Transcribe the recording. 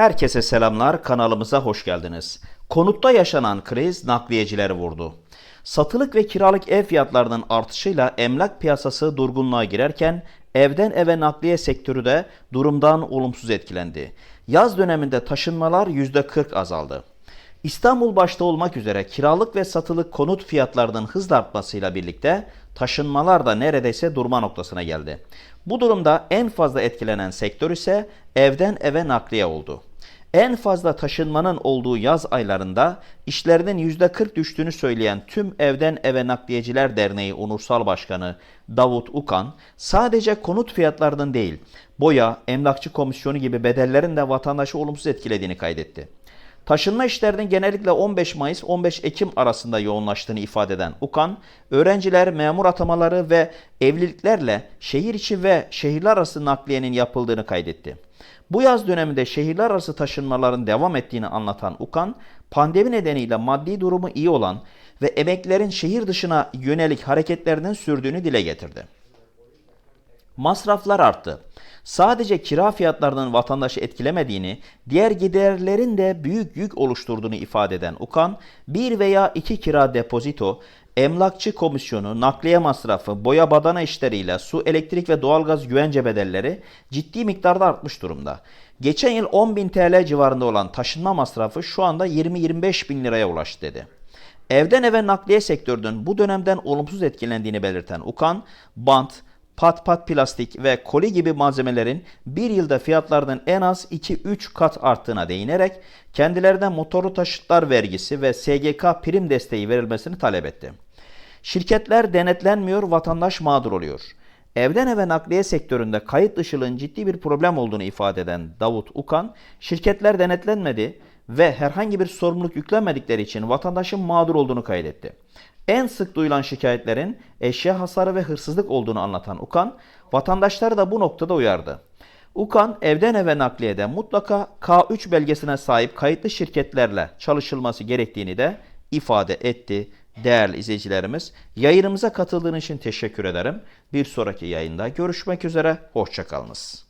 Herkese selamlar, kanalımıza hoş geldiniz. Konutta yaşanan kriz nakliyecileri vurdu. Satılık ve kiralık ev fiyatlarının artışıyla emlak piyasası durgunluğa girerken evden eve nakliye sektörü de durumdan olumsuz etkilendi. Yaz döneminde taşınmalar %40 azaldı. İstanbul başta olmak üzere kiralık ve satılık konut fiyatlarının hızla artmasıyla birlikte taşınmalar da neredeyse durma noktasına geldi. Bu durumda en fazla etkilenen sektör ise evden eve nakliye oldu. En fazla taşınmanın olduğu yaz aylarında işlerinin %40 düştüğünü söyleyen tüm Evden Eve Nakliyeciler Derneği Onursal Başkanı Davut Ukan, sadece konut fiyatlarının değil, boya, emlakçı komisyonu gibi bedellerin de vatandaşı olumsuz etkilediğini kaydetti. Taşınma işlerinin genellikle 15 Mayıs-15 Ekim arasında yoğunlaştığını ifade eden Ukan, öğrenciler, memur atamaları ve evliliklerle şehir içi ve şehirler arası nakliyenin yapıldığını kaydetti. Bu yaz döneminde şehirler arası taşınmaların devam ettiğini anlatan Ukan, pandemi nedeniyle maddi durumu iyi olan ve emeklerin şehir dışına yönelik hareketlerinin sürdüğünü dile getirdi. Masraflar arttı. Sadece kira fiyatlarının vatandaşı etkilemediğini, diğer giderlerin de büyük yük oluşturduğunu ifade eden Ukan, bir veya iki kira depozito, emlakçı komisyonu, nakliye masrafı, boya badana işleriyle su, elektrik ve doğalgaz güvence bedelleri ciddi miktarda artmış durumda. Geçen yıl 10.000 TL civarında olan taşınma masrafı şu anda 20-25 bin liraya ulaştı dedi. Evden eve nakliye sektörünün bu dönemden olumsuz etkilendiğini belirten Ukan, bant, pat pat plastik ve koli gibi malzemelerin bir yılda fiyatlarının en az 2-3 kat arttığına değinerek kendilerine motorlu taşıtlar vergisi ve SGK prim desteği verilmesini talep etti. Şirketler denetlenmiyor, vatandaş mağdur oluyor. Evden eve nakliye sektöründe kayıt dışılığın ciddi bir problem olduğunu ifade eden Davut Ukan, şirketler denetlenmedi ve herhangi bir sorumluluk yüklenmedikleri için vatandaşın mağdur olduğunu kaydetti. En sık duyulan şikayetlerin eşya hasarı ve hırsızlık olduğunu anlatan Ukan, vatandaşları da bu noktada uyardı. Ukan, evden eve nakliyede mutlaka K3 belgesine sahip kayıtlı şirketlerle çalışılması gerektiğini de ifade etti. Değerli izleyicilerimiz, yayınımıza katıldığınız için teşekkür ederim. Bir sonraki yayında görüşmek üzere, hoşçakalınız.